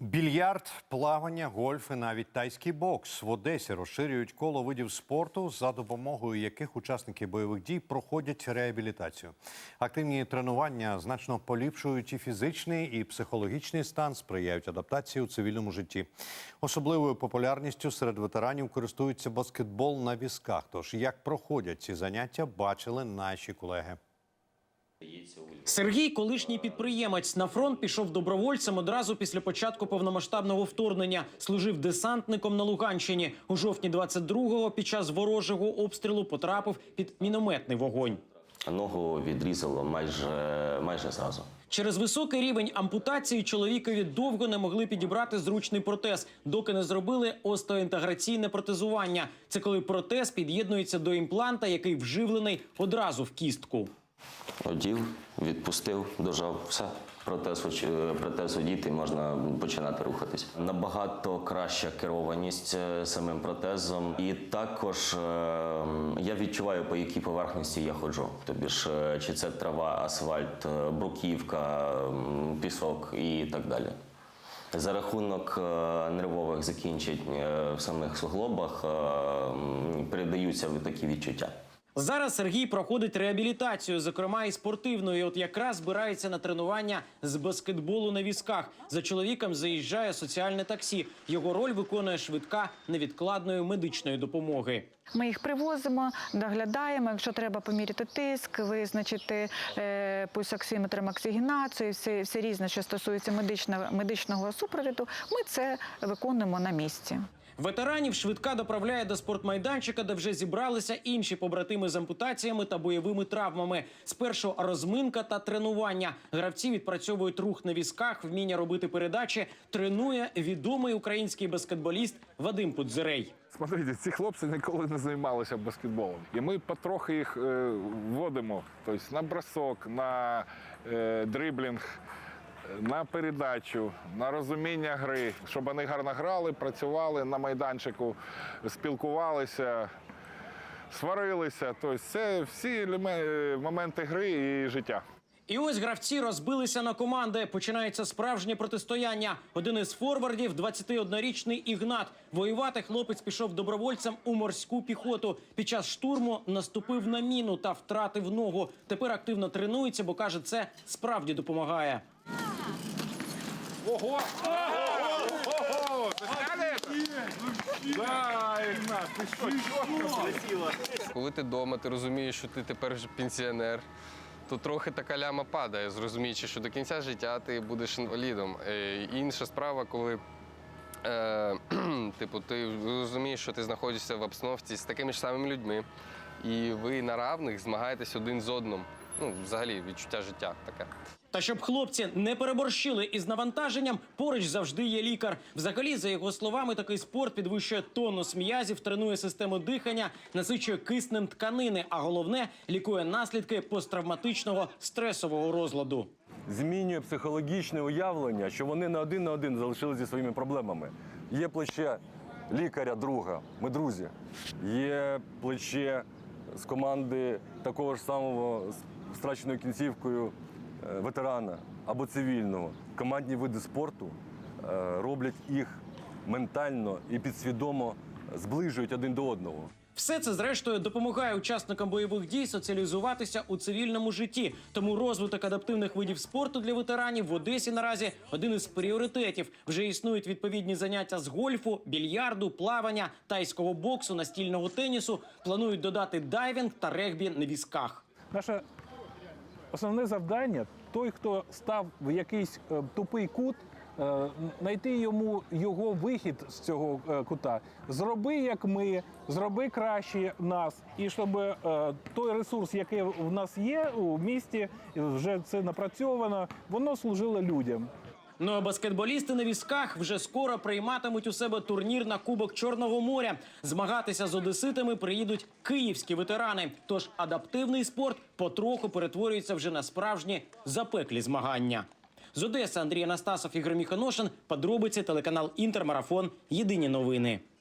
Більярд, плавання, гольф і навіть тайський бокс в Одесі розширюють коло видів спорту, за допомогою яких учасники бойових дій проходять реабілітацію. Активні тренування значно поліпшують і фізичний, і психологічний стан, сприяють адаптації у цивільному житті. Особливою популярністю серед ветеранів користується баскетбол на візках. Тож як проходять ці заняття, бачили наші колеги. Сергій, колишній підприємець, на фронт пішов добровольцем одразу після початку повномасштабного вторгнення. Служив десантником на Луганщині. У жовтні 22-го під час ворожого обстрілу потрапив під мінометний вогонь. Ногу відрізало майже, майже зразу. Через високий рівень ампутації чоловікові довго не могли підібрати зручний протез, доки не зробили остеоінтеграційне протезування. Це коли протез під'єднується до імпланта, який вживлений одразу в кістку. Одів, відпустив, дожав, все. Протез, оч- протез одіти, можна починати рухатись. Набагато краща керованість е, самим протезом. І також е, я відчуваю, по якій поверхності я ходжу. Тобі ж, е, чи це трава, асфальт, е, бруківка, пісок і так далі. За рахунок е, нервових закінчень е, в самих суглобах е, передаються такі відчуття. Зараз Сергій проходить реабілітацію, зокрема і спортивну. І от якраз збирається на тренування з баскетболу на візках. За чоловіком заїжджає соціальне таксі. Його роль виконує швидка невідкладної медичної допомоги. Ми їх привозимо, доглядаємо. Якщо треба поміряти тиск, визначити е, пульсоксиметром оксигенацію, все, все різне, що стосується медичного, медичного супровіду, ми це виконуємо на місці. Ветеранів швидка доправляє до спортмайданчика, де вже зібралися інші побратими з ампутаціями та бойовими травмами. Спершу розминка та тренування. Гравці відпрацьовують рух на візках, вміння робити передачі. Тренує відомий український баскетболіст Вадим Пудзирей. Смотрите, ці хлопці ніколи не займалися баскетболом. І ми потрохи їх е, вводимо тобто на бросок, на е, дриблінг, на передачу, на розуміння гри, щоб вони гарно грали, працювали на майданчику, спілкувалися, сварилися. Тобто це всі моменти гри і життя. І ось гравці розбилися на команди. Починається справжнє протистояння. Один із форвардів, 21-річний Ігнат. Воювати хлопець пішов добровольцем у морську піхоту. Під час штурму наступив на міну та втратив ногу. Тепер активно тренується, бо каже, це справді допомагає. Ого! Ого! Коли ти вдома, ти розумієш, що ти тепер пенсіонер, то трохи така ляма падає, зрозуміючи, що до кінця життя ти будеш інвалідом. Е, Інша справа, коли е, типу, ти розумієш, що ти знаходишся в обстановці з такими ж самими людьми, і ви на равних змагаєтесь один з одним. Ну, взагалі, відчуття життя таке. Та щоб хлопці не переборщили із навантаженням, поруч завжди є лікар. Взагалі, за його словами, такий спорт підвищує тонус м'язів, тренує систему дихання, насичує киснем тканини, а головне лікує наслідки посттравматичного стресового розладу. змінює психологічне уявлення, що вони не один на один залишилися зі своїми проблемами. Є плече лікаря, друга, ми друзі. Є плече з команди такого ж самого з втраченою кінцівкою е, ветерана або цивільного. Командні види спорту е, роблять їх ментально і підсвідомо зближують один до одного. Все це зрештою допомагає учасникам бойових дій соціалізуватися у цивільному житті. Тому розвиток адаптивних видів спорту для ветеранів в Одесі наразі один із пріоритетів. Вже існують відповідні заняття з гольфу, більярду, плавання, тайського боксу, настільного тенісу. Планують додати дайвінг та регбі на візках. Наше основне завдання той, хто став в якийсь е, тупий кут, знайти йому його вихід з цього е, кута. Зроби як ми, зроби краще нас, і щоб е, той ресурс, який в нас є у місті, вже це напрацьовано, воно служило людям. Ну а баскетболісти на візках вже скоро прийматимуть у себе турнір на Кубок Чорного моря. Змагатися з одеситами приїдуть київські ветерани. Тож адаптивний спорт потроху перетворюється вже на справжні запеклі змагання. З Одеси Андрій Анастасов, Ігор Міхоношин. Подробиці телеканал Інтермарафон. Єдині новини.